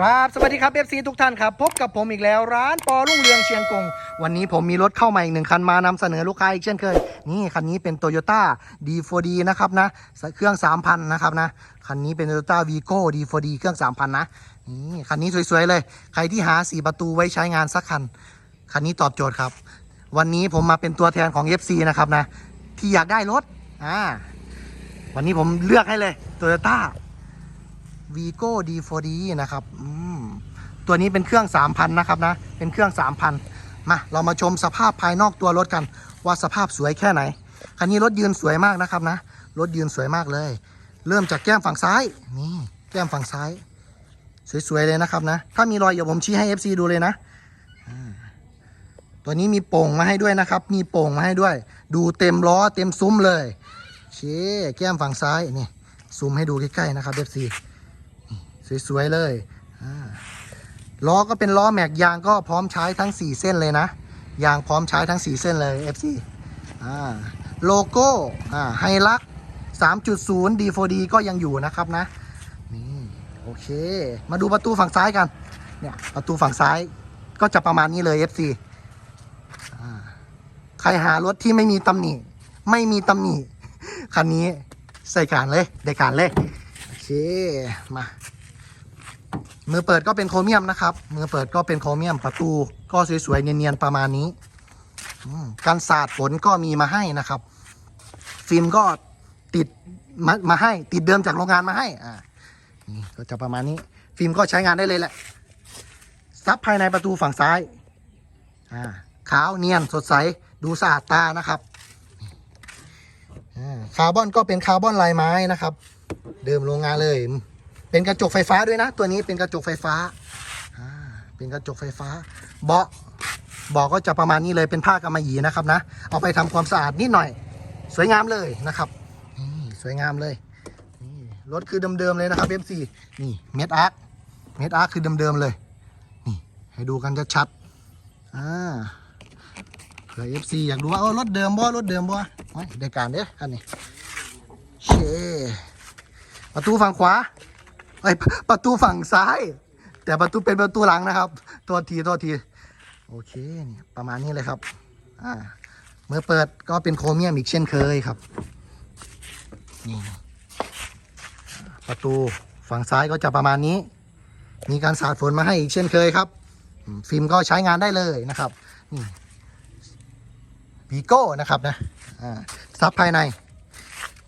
ครับ สวัสดีครับเอฟซีทุกท่านครับ พบกับผมอีกแล้วร้านปอรุ่งเรืองเชียงกง วันนี้ผมมีรถเข้ามาอีกหนึ่งคันมานำเสนอลูกค้าอีกเช่นเคย นี่คันนี้เป็น Toyota D4D นะครับนะ เครื่อง 3,000 นะครับนะ คันนี้เป็น Toyota Vigo D4D เครื่อง 3,000 นะ นี่คันนี้สวยๆเลย ใครที่หา 4 ประตูไว้ใช้งานสักคัน คันนี้ตอบโจทย์ครับ วันนี้ผมมาเป็นตัวแทนของ FC นะครับนะ ที่อยากได้รถ อ่า วันนี้ผมเลือกให้เลย Toyota Vigo D4D นะครับอืมตัวนี้เป็นเครื่อง 3,000 นะครับนะ เป็นเครื่อง 3,000 มา เรามาชมสภาพภายนอกตัวรถกัน ว่าสภาพสวยแค่ไหน คันนี้รถยืนสวยมากนะครับนะ รถยืนสวยมากเลย เริ่มจากแก้มฝั่งซ้าย นี่ แก้มฝั่งซ้าย สวยๆเลยนะครับนะ ถ้ามีรอยเดี๋ยวผมชี้ให้ FC ดูเลยนะตัวนี้มีโป่งมาให้ด้วยนะครับ มีโป่งมาให้ด้วย ดูเต็มล้อเต็มซุ้มเลย เชแก้มฝั่งซ้ายนี่ ซูมให้ดูใกล้ๆนะครับ FC สวยๆเลยล้อก็เป็นล้อแม็กยางก็พร้อมใช้ทั้ง 4 เส้นเลยนะ ยางพร้อมใช้ทั้ง 4 เส้นเลย FC โลโก้อ่าไฮลัก 3.0 D4D ก็ยังอยู่นะครับนะ นี่โอเค มาดูประตูฝั่งซ้ายกัน เนี่ยประตูฝั่งซ้ายก็จะประมาณนี้เลย FC ใครหารถที่ไม่มีตำหนิ ไม่มีตำหนิ คันนี้ใส่การเลย ได้การเลย โอเค มา มือเปิดก็เป็นโครเมียมนะครับ มือเปิดก็เป็นโครเมียมประตูก็สวยๆเนียนๆประมาณนี้กันสาดฝนก็มีมาให้นะครับ ฟิล์มก็ติดมามาให้ติดเดิมจากโรงงานมาให้อ่านี่ก็จะประมาณนี้ ฟิล์มก็ใช้งานได้เลยแหละซับภายในประตูฝั่งซ้ายอ่าขาวเนียนสดใสดูสะอาดตานะครับคาร์บอนก็เป็นคาร์บอนลายไม้นะครับ เดิมโรงงานเลย เป็นกระจกไฟฟ้าด้วยนะ ตัวนี้เป็นกระจกไฟฟ้าเป็นกระจกไฟฟ้า เบาะเบาะก็จะประมาณนี้เลยเป็นผ้ากำมะหยี่นะครับนะ เอาไปทำความสะอาดนิดหน่อย สวยงามเลยนะครับนี่สวยงามเลยนี่รถคือเดิมๆเลยนะครับ MC นี่เมดอาร์คเมดอาร์คคือเดิมๆเลยนี่ให้ดูกันจะชัดอ่าเผื่อ FC อยากดูว่าเออรถเดิมบ่รถเดิมบ่โอ้ยได้การเด้อคันนี้เชประตูฝั่งขวา ไอยประตูฝั่งซ้าย แต่ประตูเป็นประตูหลังนะครับ ตัวทีตัวที โอเคเนี่ยประมาณนี้เลยครับ อ่าเมื่อเปิดก็เป็นโครเมียมอีกเช่นเคยครับ นี่ ประตูฝั่งซ้ายก็จะประมาณนี้ มีการสาดฝนมาให้อีกเช่นเคยครับ ฟิล์มก็ใช้งานได้เลยนะครับนี่วีโก้นะครับนะอ่าซับภายใน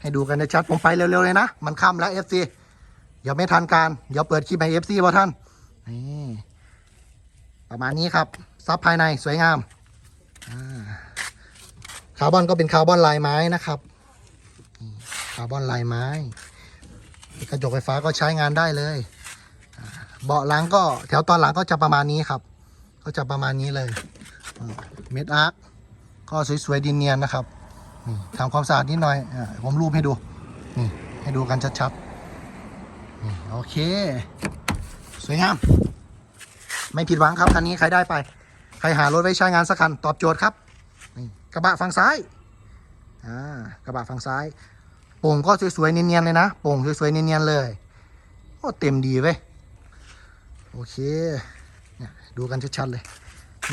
ให้ดูกันชัดผมไปเร็วๆเลยนะ มันค่ำแล้ว FC เดี๋ยวไม่ทันการ เดี๋ยวเปิดคลิปให้ FC บ่ท่านนี่ประมาณนี้ครับ ซับภายในสวยงามคาร์บอนก็เป็นคาร์บอนลายไม้นะครับคาร์บอนลายไม้กระจกไฟฟ้าก็ใช้งานได้เลย เบาะหลังก็แถวตอนหลังก็จะประมาณนี้ครับ ก็จะประมาณนี้เลย เม็ดอาร์คก็สวยๆดินเนียนนะครับทำความสะอาดนิดหน่อยอผมรูปให้ดู นี่ให้ดูกันชัดๆ นี่โอเค สวยงาม ไม่ผิดหวังครับคันนี้ใครได้ไป ใครหารถไว้ใช้งานสักคันตอบโจทย์ครับนี่กระบะฝั่งซ้ายอ่ากระบะฝั่งซ้ายโป่งก็สวยๆเนียนๆเลยนะโป่งสวยๆเนียนๆเลยโอ้เต็มดีเว้ยโอเคเนี่ยดูกันชัดๆเลย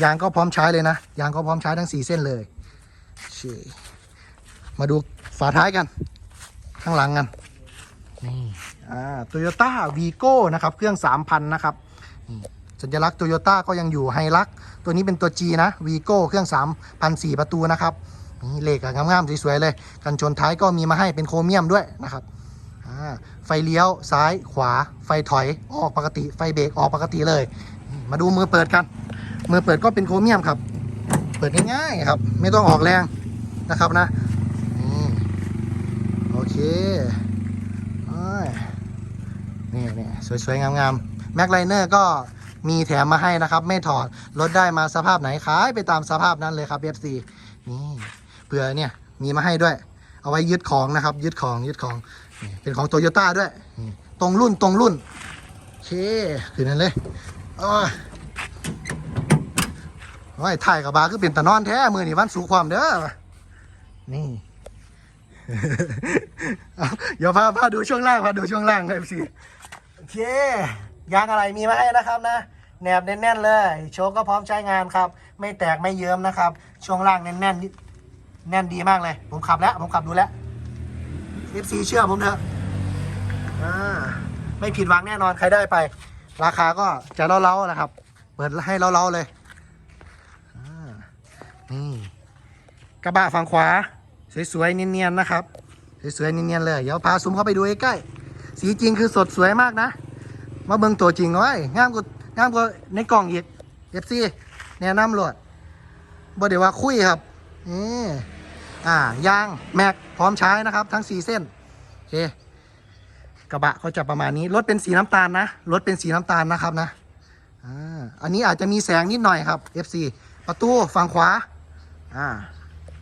ยางก็พร้อมใช้เลยนะ ยางก็พร้อมใช้ทั้ง 4 เส้นเลยเชมาดูฝาท้ายกัน ข้างหลังกัน นี่ อ่าโตโยต้าวีโก้นะครับ เครื่อง 3,000 นะครับ สัญลักษณ์โตโยต้าก็ยังอยู่ไฮลัก ตัวนี้เป็นตัว G นะวีโก้เครื่อง 3,004ประตูนะครับนี่เหล็กอะงามๆสวยๆเลย กันชนท้ายก็มีมาให้เป็นโครเมียมด้วยนะครับไฟเลี้ยวซ้ายขวา ไฟถอยออกปกติ ไฟเบรกออกปกติเลย มาดูมือเปิดกัน มือเปิดก็เป็นโครเมียมครับ เปิดง่ายๆครับ ไม่ต้องออกแรงนะครับนะนโอเค นี่นี่สวยๆ งามๆแม็กไลเนอร์ก็มีแถมมาให้นะครับ ไม่ถอดรถได้มาสภาพไหนขายไปตามสภาพนั้นเลยครับ FC นี่เผื่อเนี่ยมีมาให้ด้วย เอาไว้ยึดของนะครับ ยึดของยึดของเป็นของโตโยต้าด้วย ตรงรุ่นตรงรุ่นโอเคคือนั่นเลยโอ้ยถ่ายกับบาคือเป็นตะนอนแท้ มือนี่วันสู่ความเด้อ นี่เอาเดี๋ยวพาพาดูช่วงล่างพาดูช่วงล่างครับสิ เค ยางอะไรมีมาให้นะครับนะแหนบแน่นๆเลย โชว์ก็พร้อมใช้งานครับ ไม่แตกไม่เยิ้มนะครับ ช่วงล่างแน่นๆนิดแน่นดีมากเลย ผมขับแล้ว ผมขับดูแล้ว FC เชื่อผมเถอะอ่าไม่ผิดหวังแน่นอนใครได้ไป ราคาก็จะเล้าๆนะครับ เปิดให้เล้าๆเลยนี่กระบะฝั่งขวา สวยๆเนียนๆนะครับ สวยๆเนียนๆเลย เดี๋ยวพาซูมเข้าไปดูใกล้ๆ สีจริงคือสดสวยมากนะ มาเบิ่งตัวจริงเอาไว้งามกว่างามกว่าในกล่องอีกเอฟซีแนะนำโหลดบ่เดี๋ยวว่าคุยครับนี่อ่ายางแม็กพร้อมใช้นะครับ ทั้งสี่เส้นโอเคกระบะเขาจะประมาณนี้รถเป็นสีน้ำตาลนะรถเป็นสีน้ำตาลนะครับนะอ่าอันนี้อาจจะมีแสงนิดหน่อยครับ FC ประตูฝั่งขวาอ่า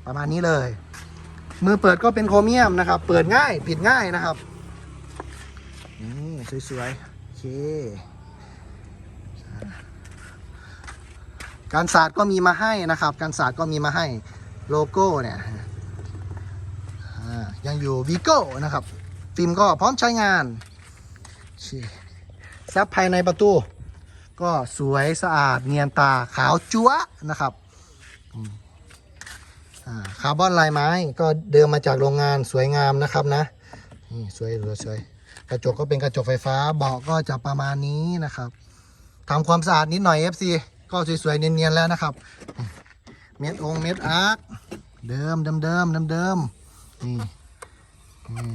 ประมาณนี้เลย มือเปิดก็เป็นโครเมียมนะครับ เปิดง่ายปิดง่ายนะครับ นี่สวยๆ โอเค การศาสตร์ก็มีมาให้นะครับ การศาสตร์ก็มีมาให้โลโก้เนี่ยยังอยู่วีโก้นะครับ ฟิล์มก็พร้อมใช้งานโอเคซับภายในประตู ก็สวยสะอาดเนียนตาขาวจั๊วนะครับคาร์บอนลายไม้ก็เดิมมาจากโรงงานสวยงามนะครับนะ นี่ สวยสวยสวย กระจกก็เป็นกระจกไฟฟ้าเบาะก็จะประมาณนี้นะครับทำความสะอาดนิดหน่อย FC ก็สวยๆเนียนๆแล้วนะครับ เม็ดองเม็ดอาร์คเดิมเดิมเดิมเดิมเดิมนี่นี่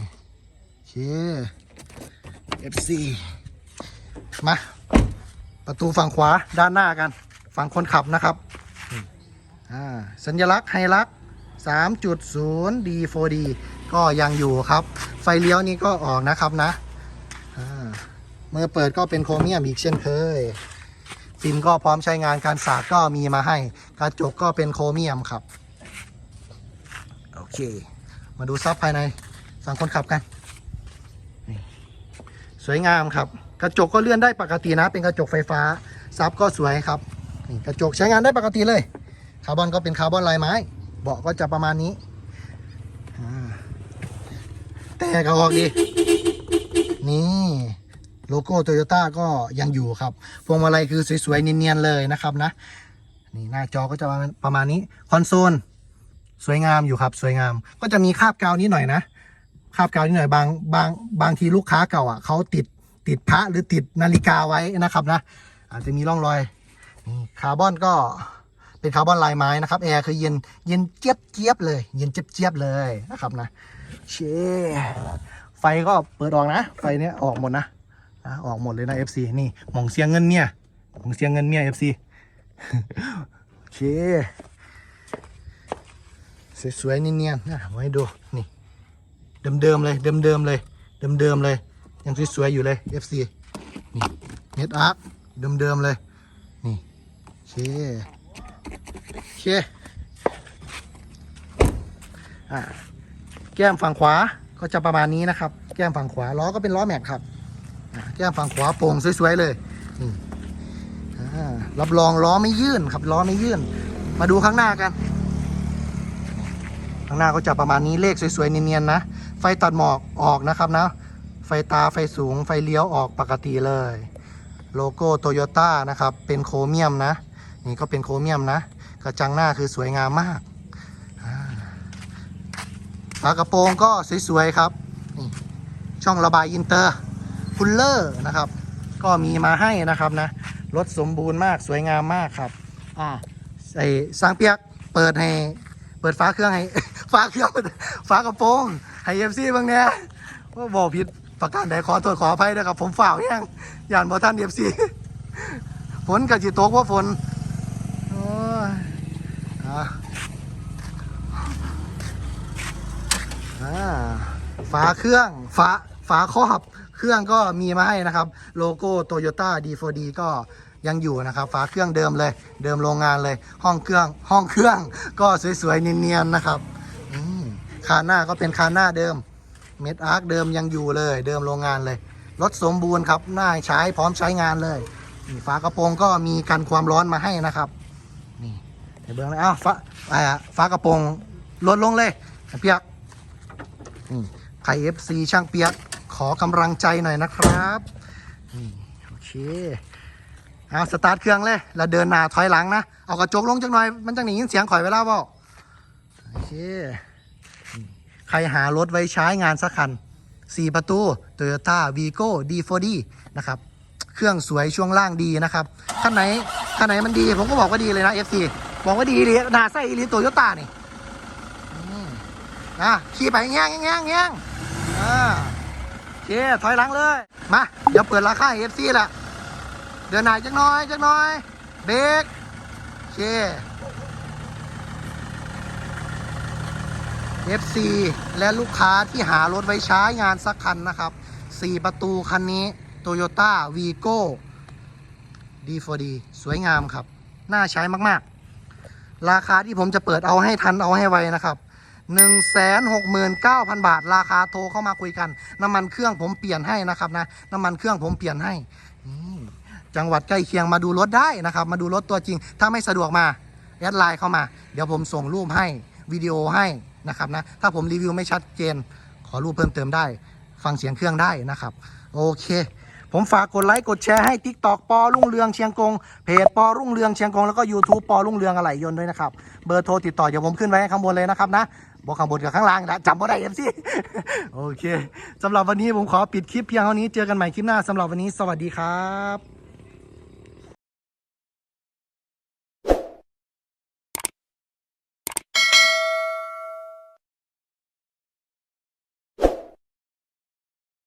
โอเค FC มาประตูฝั่งขวาด้านหน้ากัน ฝั่งคนขับนะครับอ่าสัญลักษณ์ไฮลักษณ์3.0 D4D ก็ยังอยู่ครับ ไฟเลี้ยวนี้ก็ออกนะครับนะเมื่อเปิดก็เป็นโครเมียมอีกเช่นเคย ฟิล์มก็พร้อมใช้งานการสาดก็มีมาให้ กระจกก็เป็นโครเมียมครับ โอเค มาดูซับภายในฝั่งคนขับกันสวยงามครับ กระจกก็เลื่อนได้ปกตินะ เป็นกระจกไฟฟ้า ซับก็สวยครับกระจกใช้งานได้ปกติเลย คาร์บอนก็เป็นคาร์บอนลายไม้ เบาะก็จะประมาณนี้ แต่ก็ออกดี นี่โลโก้โตโยต้าก็ยังอยู่ครับ พวงมาลัยคือสวยๆ เนียนๆ เลยนะครับนะ นี่หน้าจอก็จะประมาณนี้ คอนโซล สวยงามอยู่ครับ สวยงาม ก็จะมีคาบกาวนิดหน่อยนะ คาบกาวนิดหน่อยบางบางบางทีลูกค้าเก่าอะเขาติดติดพระหรือติดนาฬิกาไว้นะครับนะ อาจจะมีร่องรอย นี่คาร์บอนก็เป็นคาร์บอนลายไม้นะครับ แอร์คือเย็นเย็นเจี๊ยบเจี๊ยบเลย เย็นเจี๊ยบเจี๊ยบเลยนะครับนะ เชไฟก็เปิดออกนะ ไฟเนี้ยออกหมดนะอะออกหมดเลยนะ FC นี่หมองเสียงเงินเนี่ยหมองเสียงเงินเนี่ย FC โอเคสวยๆเนียนๆนะไว้ดูนี่เดิมๆเลยเดิมๆเลยเดิมๆเลย ยังสวยๆอยู่เลย FC นี่เน็ตอาร์คเดิมๆเลย นี่โอเคโอเคอะ แก้มฝั่งขวาก็จะประมาณนี้นะครับ แก้มฝั่งขวาล้อก็เป็นล้อแม็กครับแก้มฝั่งขวาโปร่งสวยๆเลยนี่รับรองล้อไม่ยื่นครับล้อไม่ยื่น มาดูข้างหน้ากันข้างหน้าก็จะประมาณนี้เลขสวยๆเนียนๆนะ ไฟตัดหมอกออกนะครับนะ ไฟตาไฟสูงไฟเลี้ยวออกปกติเลย โลโก้โตโยต้านะครับ เป็นโครเมียมนะ นี่ก็เป็นโครเมียมนะ กระจังหน้าคือสวยงามมาก ฝากระโปรงก็สวยๆครับนี่ช่องระบายอินเตอร์คูลเลอร์นะครับ ก็มีมาให้นะครับนะ รถสมบูรณ์มากสวยงามมากครับ อ่าไอ้สร้างเปียกเปิดให้ เปิดฟ้าเครื่องให้ฟ้าเครื่องฟ้ากระโปรงให้เอฟซีบางเนี่ยว่าบอกผิดประการใดขอโทษขออภัยด้วยครับ ผมฝ่าวยังย่านบอท่านเอฟซีฝนกับจิตกว่าฝนโอ้ยอะ อ่าฝาเครื่องฝาฝาครอบเครื่องก็มีมาให้นะครับ โลโก้โตโยต้า D4D ก็ยังอยู่นะครับ ฝาเครื่องเดิมเลย เดิมโรงงานเลย ห้องเครื่อง ห้องเครื่องก็สวยๆเนียนๆนะครับอืมคานหน้าก็เป็นคานหน้าเดิม เม็ดอาร์คเดิมยังอยู่เลย เดิมโรงงานเลยรถสมบูรณ์ครับน้าใช้พร้อมใช้งานเลยนี่ฝากระโปรงก็มีกันความร้อนมาให้นะครับนี่เดี๋ยวเบื้องเลยอ้าวฟ้าอ่าฟ้ากระโปรงลดลงเลยเปียก นี่ไข่เอฟซีช่างเปียกขอกำลังใจหน่อยนะครับนี่โอเคเอาสตาร์ทเครื่องเลย แล้วเดินหน้าถอยหลังนะ เอากระจกลงจังหน่อย มันจังหนียินเสียงข่อยเวลาเปล่โอเค ใครหารถไว้ใช้งานสักคัน 4 ประตู Toyota Vigo D4D นะครับ เครื่องสวยช่วงล่างดีนะครับคันไหนคันไหนมันดี ผมก็บอกว่าดีเลยนะ FC บอกว่าดีเลยหน้าไส้อีลีโตโยต้านี่ อะขี่ไปแง่งแง่งแง่งอ่าโอเคถอยหลังเลย มา เดี๋ยวเปิดราคา FC ละเดินหน้าจักน้อยจักน้อย เบรกโอเค FC และลูกค้าที่หารถไว้ใช้งานสักคันนะครับ 4 ประตูคันนี้ Toyota Vigo D4D สวยงามครับ น่าใช้มาก ๆ ราคาที่ผมจะเปิดเอาให้ทันเอาให้ไวนะครับ 169,000 บาท ราคาโทรเข้ามาคุยกัน น้ำมันเครื่องผมเปลี่ยนให้นะครับนะ น้ำมันเครื่องผมเปลี่ยนให้ จังหวัดใกล้เคียงมาดูรถได้นะครับ มาดูรถตัวจริง ถ้าไม่สะดวกมาแอดไลน์เข้ามา เดี๋ยวผมส่งรูปให้วิดีโอให้นะครับนะ ถ้าผมรีวิวไม่ชัดเจน ขอรูปเพิ่มเติมได้ ฟังเสียงเครื่องได้นะครับ โอเค ผมฝากกดไลค์กดแชร์ให้ t ิ k t o k ปอรุ่งเรืองเชียงกงเพจปอรุ่งเรืองเชียงกงแล้วก็ YouTube ปอรุ่งเรืองอะไหล่ยนต์ด้วยนะครับเบอร์โทรติดต่อเดี๋ยวผมขึ้นไว้ข้างบนเลยนะครับนะบอกข้างบนกับข้างล่างนะจำบ่ได้เอฟซีโอเคสำหรับวันนี้ผมขอปิดคลิปเพียงเท่านี้เจอกันใหม่คลิปหน้าสำหรับวันนี้สวัสดีครับ